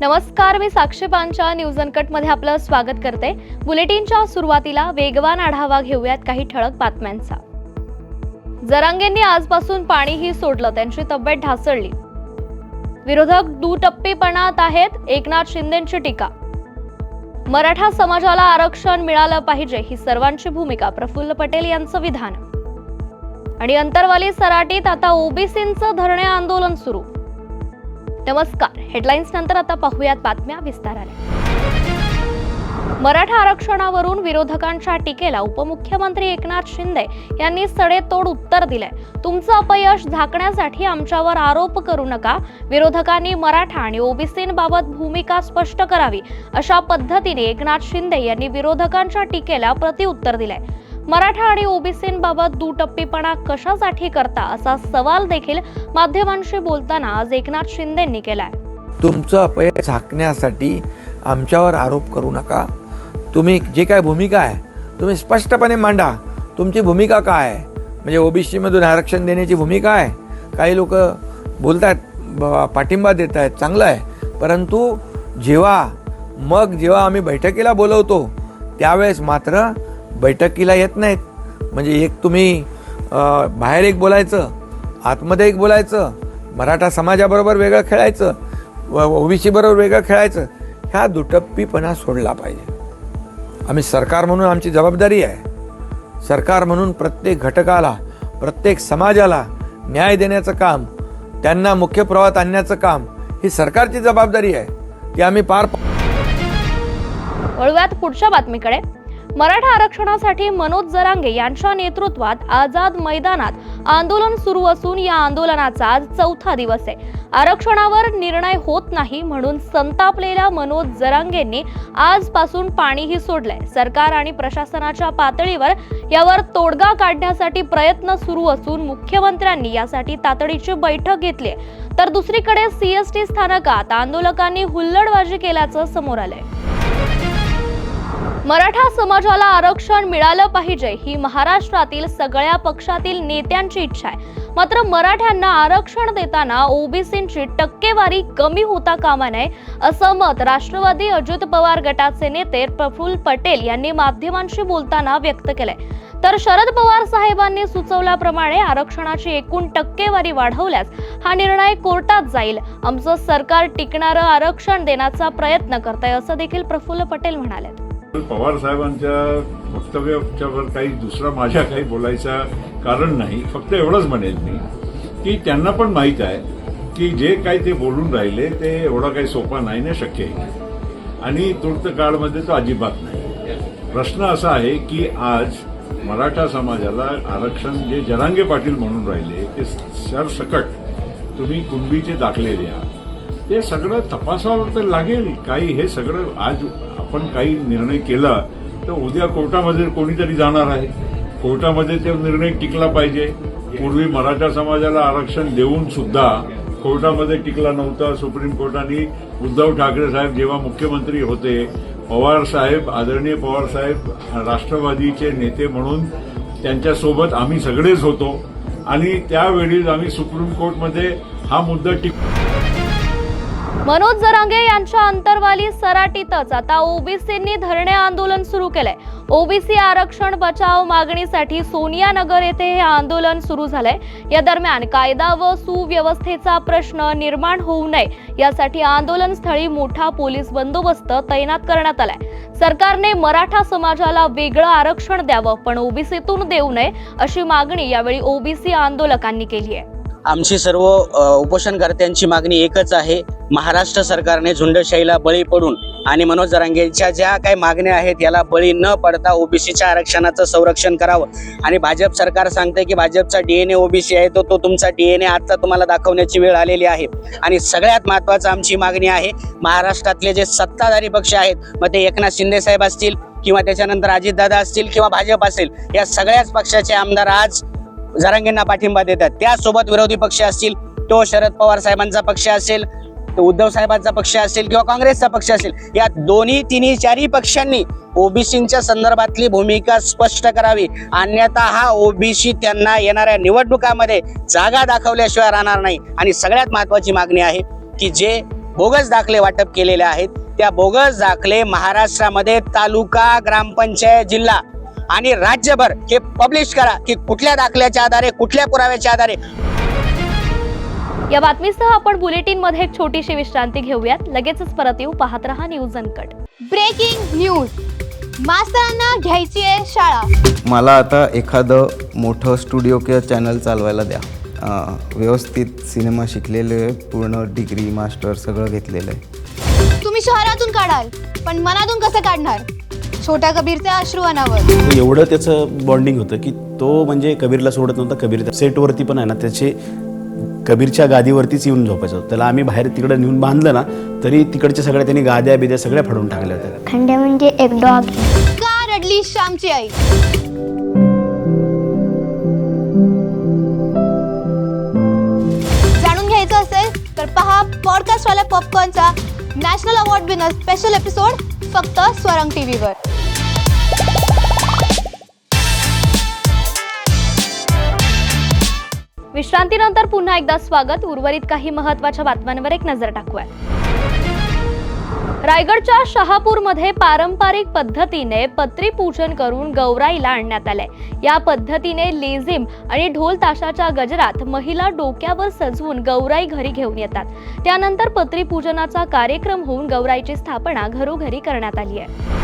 नमस्कार मी साक्षी पांच्या न्यूज अनकटमध्ये आपलं स्वागत करते. बुलेटिनच्या सुरुवातीला वेगवान आढावा घेऊयात काही ठळक बातम्यांचा. जरांगेंनी आजपासून पाणीही सोडलं त्यांची तब्येत ढासळली. विरोधक दुटप्पीपणात आहेत एकनाथ शिंदेची टीका. मराठा समाजाला आरक्षण मिळालं पाहिजे ही सर्वांची भूमिका प्रफुल्ल पटेल यांचं विधान. आणि अंतरवाली सराटीत आता ओबीसींचं धरणे आंदोलन सुरू. नमस्कार. हेडलाईन्स नंतर आता पाहूयात बातम्या विस्ताराने. मराठा आरक्षणावरून विरोधकांच्या टीकेला उपमुख्यमंत्री एकनाथ शिंदे यांनी सडेतोड उत्तर दिलंय. तुमचं अपयश झाकण्यासाठी आमच्यावर आरोप करू नका. विरोधकांनी मराठा आणि ओबीसींबाबत भूमिका स्पष्ट करावी अशा पद्धतीने एकनाथ शिंदे यांनी विरोधकांच्या टीकेला प्रतिउत्तर दिलंय. मराठा आणि ओबीसींबाबत दुटप्पीपणा कशासाठी करता असा सवाल देखील माध्यमांशी बोलताना आज एकनाथ शिंदेंनी केलाय. तुमचं अपयश झाकण्यासाठी आमच्यावर आरोप करू नका. तुम्ही जे काय भूमिका आहे तुम्ही स्पष्टपणे मांडा. तुमची भूमिका काय आहे? म्हणजे ओबीसीमधून आरक्षण देण्याची भूमिका आहे. काही लोक बोलत आहेत पाठिंबा देत आहेत चांगलं आहे. परंतु जेव्हा मग जेव्हा आम्ही बैठकीला बोलवतो त्यावेळेस मात्र बैठकीला येत नाहीत. म्हणजे एक तुम्ही बाहेर एक बोलायचं आतमध्ये एक बोलायचं मराठा समाजाबरोबर वेगळं खेळायचं व ओबीसी बरोबर वेगळं खेळायचं ह्या दुटप्पीपणा सोडला पाहिजे. आम्ही सरकार म्हणून आमची जबाबदारी आहे. सरकार म्हणून प्रत्येक घटकाला प्रत्येक समाजाला न्याय देण्याचं काम त्यांना मुख्य प्रवाहात आणण्याचं काम ही सरकारची जबाबदारी आहे. ती आम्ही पार वळूयात पुढच्या बातमीकडे. मराठा आरक्षणासाठी मनोज जरांगे यांच्या नेतृत्वात आझाद मैदानात आंदोलन सुरू असून या आंदोलनाचा आज चौथा दिवस आहे. आरक्षणावर निर्णय होत नाही म्हणून संतापलेल्या मनोज जरांगेंनी आजपासून पाणीही सोडलंय. सरकार आणि प्रशासनाच्या पातळीवर यावर तोडगा काढण्यासाठी प्रयत्न सुरू असून मुख्यमंत्र्यांनी यासाठी तातडीची बैठक घेतली तर दुसरीकडे सीएसटी स्थानकात आंदोलकांनी हुल्लडबाजी केल्याचं समोर आलंय. मराठा समाजाला आरक्षण मिळालं पाहिजे ही महाराष्ट्रातील सगळ्या पक्षातील नेत्यांची इच्छा आहे. मात्र मराठ्यांना आरक्षण देताना ओबीसींची टक्केवारी कमी होता कामा नये असं मत राष्ट्रवादी अजित पवार गटाचे नेते प्रफुल्ल पटेल यांनी माध्यमांशी बोलताना व्यक्त केलंय. तर शरद पवार साहेबांनी सुचवल्याप्रमाणे आरक्षणाची एकूण टक्केवारी वाढवल्यास हा निर्णय कोर्टात जाईल. आमचं सरकार टिकणारं आरक्षण देण्याचा प्रयत्न करत आहे असं देखील प्रफुल्ल पटेल म्हणाले पवार साहेबांच्या वक्तव्याच्यावर काही दुसरा माझ्या काही बोलायचा कारण नाही. फक्त एवढंच म्हणेल मी की त्यांना पण माहीत आहे की जे काही ते बोलून राहिले ते एवढं काही सोपा नाही ना शक्य नाही आणि तूर्त काळमध्ये तो अजिबात नाही. प्रश्न असा आहे की आज मराठा समाजाला आरक्षण जे जरांगे पाटील म्हणून राहिले ते सरसकट तुम्ही कुणबीचे दाखले द्या. ते सगळं तपासावं तर लागेल. काही हे सगळं आज आपण काही निर्णय केला तर उद्या कोर्टामध्ये कोणीतरी जाणार आहे. कोर्टामध्ये ते निर्णय टिकला पाहिजे. पूर्वी मराठा समाजाला आरक्षण देऊन सुद्धा कोर्टामध्ये टिकला नव्हता. सुप्रीम कोर्टाने उद्धव ठाकरे साहेब जेव्हा मुख्यमंत्री होते पवार साहेब आदरणीय पवार साहेब राष्ट्रवादीचे नेते म्हणून त्यांच्यासोबत आम्ही सगळेच होतो. आणि त्यावेळी आम्ही सुप्रीम कोर्टमध्ये हा मुद्दा टिक मनोज जरांगे यांच्या अंतरवाली सराटीतच आता ओबीसींनी धरणे आंदोलन सुरू केलंय. ओबीसी आरक्षण बचाव मागणीसाठी सोनिया नगर येथे हे आंदोलन सुरू झालंय. या दरम्यान कायदा व सुव्यवस्थेचा प्रश्न निर्माण होऊ नये यासाठी आंदोलन स्थळी मोठा पोलीस बंदोबस्त तैनात करण्यात आलाय. सरकारने मराठा समाजाला वेगळं आरक्षण द्यावं पण ओबीसीतून देऊ नये अशी मागणी यावेळी ओबीसी आंदोलकांनी केली आहे. आमची सर्व उपोषणकर्त्यांची मागणी एकच आहे. महाराष्ट्र सरकारने झुंडशाहीला बळी पडून आणि मनोज जरांगेच्या ज्या काही मागण्या आहेत याला बळी न पडता ओबीसीच्या आरक्षणाचं संरक्षण करावं. आणि भाजप सरकार सांगते की भाजपचा डीएनए ओबीसी आहे तो तो तुमचा डीएनए आजचा तुम्हाला दाखवण्याची वेळ आलेली आहे. आणि सगळ्यात महत्त्वाचं आमची मागणी आहे महाराष्ट्रातले जे सत्ताधारी पक्ष आहेत मग ते एकनाथ शिंदे साहेब असतील किंवा त्याच्यानंतर अजितदादा असतील किंवा भाजप असेल या सगळ्याच पक्षाचे आमदार आज जरांगेंना पाठिंबा देतात. त्यासोबत विरोधी पक्ष असतील तो शरद पवार साहेबांचा पक्ष असेल तो उद्धव साहेबांचा पक्ष असेल किंवा काँग्रेसचा पक्ष असेल या दोन्ही तिन्ही चारही पक्षांनी ओबीसीच्या संदर्भातली भूमिका स्पष्ट करावी. अन्यथा हा ओबीसी त्यांना येणाऱ्या निवडणुकामध्ये जागा दाखवल्याशिवाय राहणार नाही. आणि सगळ्यात महत्वाची मागणी आहे की जे बोगस दाखले वाटप केलेले आहेत त्या बोगस दाखले महाराष्ट्रामध्ये तालुका ग्रामपंचायत जिल्हा आणि राज्यभर हे पब्लिश करा की कुठल्या दाखल्याच्या आधारे कुठल्या पुराव्याच्या आधारे. या बातमीसह आपण बुलेटिनमध्ये एक छोटीशी विश्रांती घेऊयात. लगेचच परत येऊ. पाहत रहा न्यूज अनकट. Breaking news. मास्तरांना घ्यायची आहे शाळा. मला आता एखादं मोठं स्टुडिओ किंवा चॅनल चालवायला द्या. व्यवस्थित सिनेमा शिकलेले पूर्ण डिग्री मास्टर सगळं घेतलेलं आहे. तुम्ही शहरातून काढाल पण मनातून कसं काढणार? छोट्या कबीरचे अश्रू अनावर एवढं त्याचं बॉन्डिंग होतं की तो म्हणजे कबीरला सोडत नव्हता. कबीर सेटवरती पण आहे ना त्याचे कबीरच्या गादीवरतीच येऊन झोपायचं होतं. त्याला आम्ही बाहेर तिकडं नेऊन बांधलं ना तरी तिकडच्या सगळ्या त्यांनी गाद्या बिद्या सगळ्या फाडून टाकल्या होत्या. खंड्या म्हणजे एक डॉग का रडली श्यामची आई? जाणून घ्यायचं असेल तर पहा पॉडकास्ट वाल्या पॉपकॉर्नचा national award winner special episode फक्त स्वरंग टीव्हीवर विश्रांतीनंतर पुन्हा एकदा स्वागत. उर्वरित काही महत्त्वाच्या बातम्यांवर एक नजर टाकूया. रायगडच्या शहापूरमध्ये पारंपरिक पद्धतीने पत्री पूजन करून गौराईला आणण्यात आलंय. या पद्धतीने लेझिम आणि ढोल ताशाच्या गजरात महिला डोक्यावर सजवून गौराई घरी घेऊन येतात. त्यानंतर पत्री पूजनाचा कार्यक्रम होऊन गौराईची स्थापना घरोघरी करण्यात आली आहे.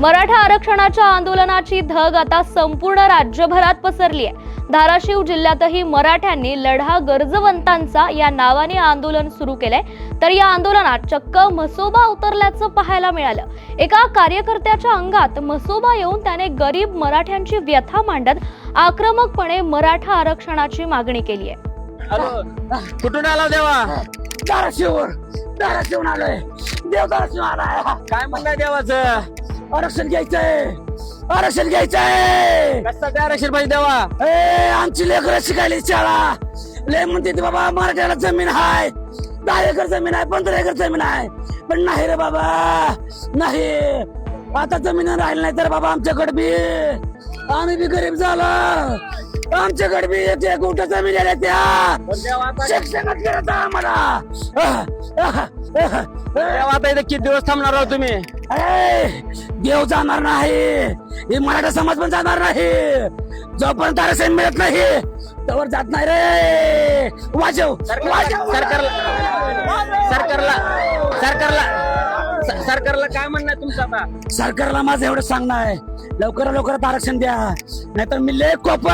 मराठा आरक्षणाच्या आंदोलनाची धग आता संपूर्ण राज्यभरात पसरली आहे. धाराशिव जिल्ह्यातही मराठ्यांनी लढा गरजवंतांचा या नावाने आंदोलन सुरू केलंय. तर या आंदोलनात चक्क मसोबा उतरल्याचं पाहायला मिळालं. एका कार्यकर्त्याच्या अंगात मसोबा येऊन त्याने गरीब मराठ्यांची व्यथा मांडत आक्रमकपणे मराठा आरक्षणाची मागणी केली आहे. कुठून आला देवा? धाराशिववर धाराशिवून आलोय. देव धाराशिव आलाय. काय म्हणणं देवाचं? आरक्षण घ्यायचंय. आरक्षण घ्यायचंय. कसं आरक्षण पाहिजे देवा ए आमची लेकरं शिकायली शाळा ले म्हणते ते बाबा मराठ्याला जमीन हाय. दहा एकर जमीन आहे पंधरा एकर जमीन आहे पण नाही रे बाबा नाही. आता जमीन राहिली नाही तर बाबा आमच्याकडे बी. आम्ही बी गरीब झालो. आमच्याकडे बी एक उठ जमीन आल्या त्या. शिक्षणात गेलं आम्हाला. आह, आह, आह. आता इथे किती दिवस थांबणार आहोत तुम्ही? देव जाणार नाही. हे मराठा समाज पण जाणार नाही. जोपर्यंत आरक्षण मिळत नाही तवर जात नाही रे. वाजव वाजव. सरकारला सरकारला स- सरकारला काय म्हणणं आहे तुमचं आता? सरकारला माझं एवढं सांगणं आहे. लवकर लवकरात आरक्षण द्या. नाहीतर मी लय कोप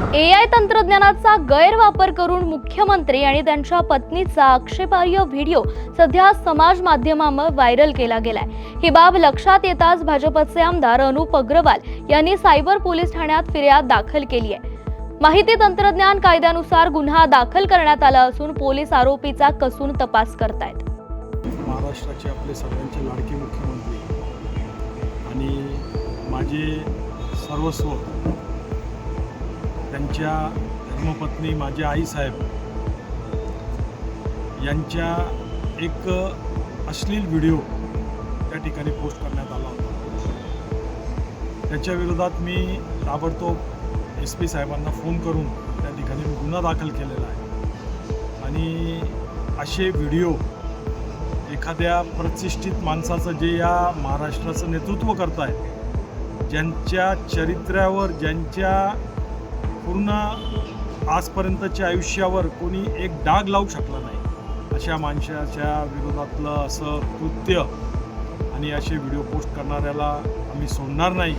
ए आय तंत्रज्ञानाचा गैरवापर करून मुख्यमंत्री आणि त्यांच्या पत्नीचा आक्षेपार्ह व्हिडिओ सध्या समाज माध्यमांवर व्हायरल केला गेलाय. ही बाब लक्षात येताच भाजपचे आमदार अनुप अग्रवाल यांनी सायबर पोलीस ठाण्यात फिर्याद दाखल केली आहे. माहिती तंत्रज्ञान कायद्यानुसार गुन्हा दाखल करण्यात आला असून पोलीस आरोपीचा कसून तपास करतायत. महाराष्ट्राचे आपले सगळ्यांचे लाडके मुख्यमंत्री आणि माझे सर्वस्व त्यांच्या धर्मपत्नी माझे आईसाहेब यांच्या एक अश्लील व्हिडिओ त्या ठिकाणी पोस्ट करण्यात आला होता. त्याच्या विरोधात मी ताबडतोब एस पी साहेबांना फोन करून त्या ठिकाणी मी गुन्हा दाखल केलेला आहे. आणि असे व्हिडिओ एखाद्या प्रतिष्ठित माणसाचं जे या महाराष्ट्राचं नेतृत्व करत आहे ज्यांच्या चरित्र्यावर ज्यांच्या पूर्ण आजपर्यंतच्या आयुष्यावर कोणी एक डाग लावू शकला नाही. अशा माणसाच्या विरोधातलं असं कृत्य आणि असे व्हिडिओ पोस्ट करणाऱ्याला आम्ही सोडणार नाही.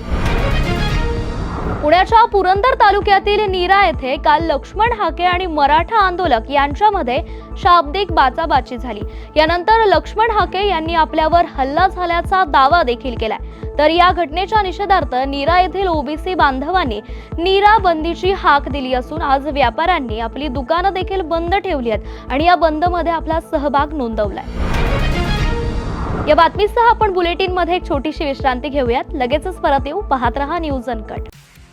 पुण्याच्या पुरंदर तालुक्यातील नीरा येथे काल लक्ष्मण हाके आणि मराठा आंदोलक यांच्यामध्ये शाब्दिक बाचाबाची झाली. यानंतर लक्ष्मण हाके यांनी आपल्यावर हल्ला झाल्याचा दावा देखील केलाय. तर या घटनेच्या निषेधार्थ नीरा येथील ओबीसी बांधवांनी नीरा बंदीची हाक दिली असून आज व्यापाऱ्यांनी आपली दुकानं देखील बंद ठेवली आहेत आणि या बंदमध्ये आपला सहभाग नोंदवलाय. या बातमीसह आपण बुलेटिनमध्ये एक छोटीशी विश्रांती घेऊयात. लगेचच परत येऊ. पाहत रहा न्यूज अनकट.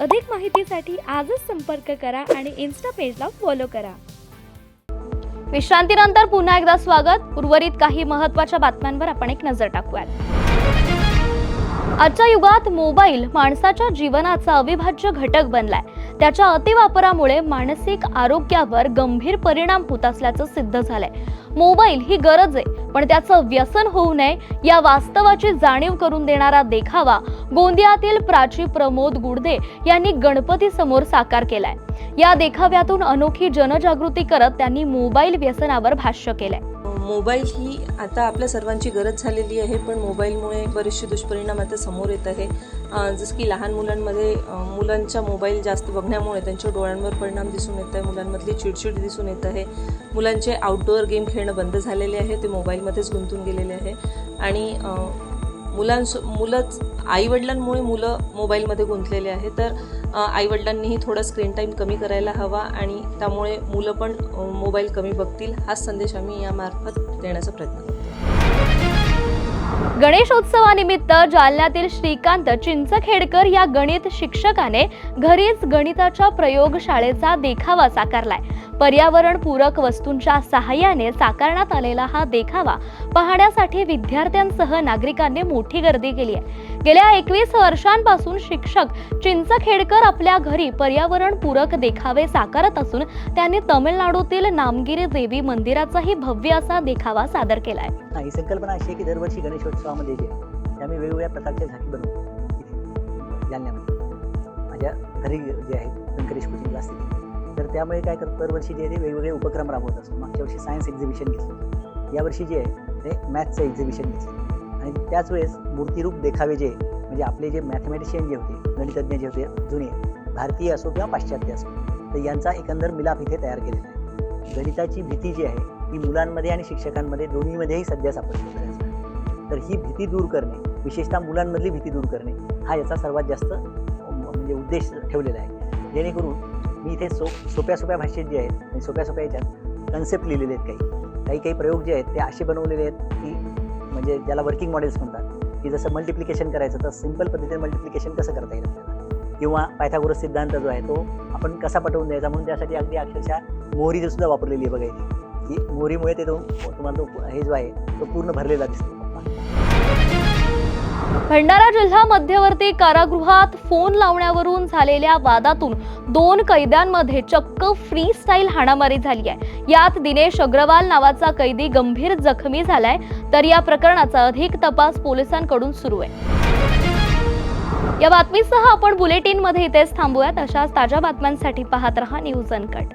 अधिक माहितीसाठी आजच संपर्क करा आणि इन्स्टा पेजला फॉलो करा. विश्रांतीनंतर पुन्हा एकदा स्वागत. उर्वरित काही महत्त्वाच्या बातम्यांवर आपण एक नजर टाकूयात. आजच्या युगात मोबाईल माणसाच्या जीवनाचा अविभाज्य घटक बनलाय. त्याच्या अतिवापरामुळे मानसिक आरोग्यावर गंभीर परिणाम होत असल्याचं सिद्ध झालंय. मोबाईल ही गरज आहे पण त्याचं व्यसन होऊ नये या वास्तवाची जाणीव करून देणारा देखावा गोंदियातील प्राची प्रमोद गुडदे यांनी गणपती समोर साकार केलाय. या देखाव्यातून अनोखी जनजागृती करत त्यांनी मोबाईल व्यसनावर भाष्य केलंय. मोबाईल ही आता आपल्या सर्वांची गरज झालेली आहे पण मोबाईलमुळे बरेचसे दुष्परिणाम आता समोर येत आहे. जसं की लहान मुलांमध्ये मुलांच्या मोबाईल जास्त बघण्यामुळे त्यांच्या डोळ्यांवर परिणाम दिसून येत आहे मुलांमधली चिडचिड दिसून येत आहे. मुलांचे आउटडोअर गेम खेळणं बंद झालेले आहे ते मोबाईलमध्येच गुंतून गेलेले आहे. आणि मुलांस मुलंच आईवडिलांमुळे मुलं मोबाईलमध्ये गुंतलेले आहे. तर आईवडिलांनीही थोडा स्क्रीन टाईम कमी करायला हवा आणि त्यामुळे मुलं पण मोबाईल कमी बघतील हाच संदेश आम्ही यामार्फत देण्याचा प्रयत्न करतो. गणेशोत्सवानिमित्त जालन्यातील श्रीकांत चिंचखेडकर या गणित शिक्षकाने घरीच गणिताच्या प्रयोगशाळेचा देखावा साकारलाय. पर्यावरणपूरक वस्तूंच्या सहाय्याने साकारण्यात आलेला हा देखावा पाहण्यासाठी विद्यार्थ्यांसह नागरिकांनी मोठी गर्दी केली आहे. गेल्या एकवीस वर्षांपासून शिक्षक चिंचखेडकर आपल्या घरी पर्यावरणपूरक देखावे साकारत असून त्यांनी तमिळनाडूतील नामगिरी देवी मंदिराचाही भव्य असा देखावा सादर केलाय. हा ही संकल्पना अशी आहे की दरवर्षी गणेशोत्सवामध्ये जे आम्ही वेगवेगळ्या प्रकारच्या झाकी बनवतो जालन्यामध्ये माझ्या घरी जे आहे व्यंकटेश कोचिंग असतील. त्यामुळे काय करतो दरवर्षी जे आहे ते वेगवेगळे उपक्रम राबवत असतो. मागच्या वर्षी सायन्स एक्झिबिशन घेतलं यावर्षी जे आहे ते मॅथ्सचं एक्झिबिशन घेतलं आणि त्याच वेळेस मूर्तिरूप देखावे जे म्हणजे आपले जे मॅथमॅटिशियन जे होते गणितज्ञ जे होते जुने भारतीय असो किंवा पाश्चात्य असो तर यांचा एकंदर मिलाप इथे तयार केलेला आहे. गणिताची भीती जी आहे ती मुलांमध्ये आणि शिक्षकांमध्ये दोन्हीमध्येही सध्या सापडते तर ही भीती दूर करणे विशेषतः मुलांमधली भीती दूर करणे हा याचा सर्वात जास्त म्हणजे उद्देश ठेवलेला आहे. जेणेकरून मी इथे सो सोप्या सोप्या भाषेत जे आहेत आणि सोप्या सोप्या याच्यात कन्सेप्ट लिहिलेले आहेत काही. काही काही प्रयोग जे आहेत ते असे बनवलेले आहेत की म्हणजे ज्याला वर्किंग मॉडेल्स म्हणतात. की जसं मल्टिप्लिकेशन करायचं तर सिंपल पद्धतीने मल्टिप्लिकेशन कसं करता येईल आपल्याला? किंवा पायथागोरस सिद्धांत जो आहे तो आपण कसा पटवून द्यायचा? म्हणून त्यासाठी अगदी अक्षरशः मोहरी सुद्धा वापरलेली आहे बघायची की मोहरीमुळे ते तो तुम्हाला तो हे जो आहे तो पूर्ण भरलेला दिसतो. भंडारा जिल्हा मध्यवर्ती कारागृहात फोन लावण्यावरून झालेल्या वादातून दोन कैद्यांमध्ये चक्क फ्री स्टाईल हाणामारी झाली आहे. यात दिनेश अग्रवाल नावाचा कैदी गंभीर जखमी झालाय तर या प्रकरणाचा अधिक तपास पोलिसांकडून सुरू आहे. या बातमीसह आपण बुलेटिनमध्ये इथेच थांबूयात. अशाच ताज्या बातम्यांसाठी पाहत रहा न्यूज अनकट.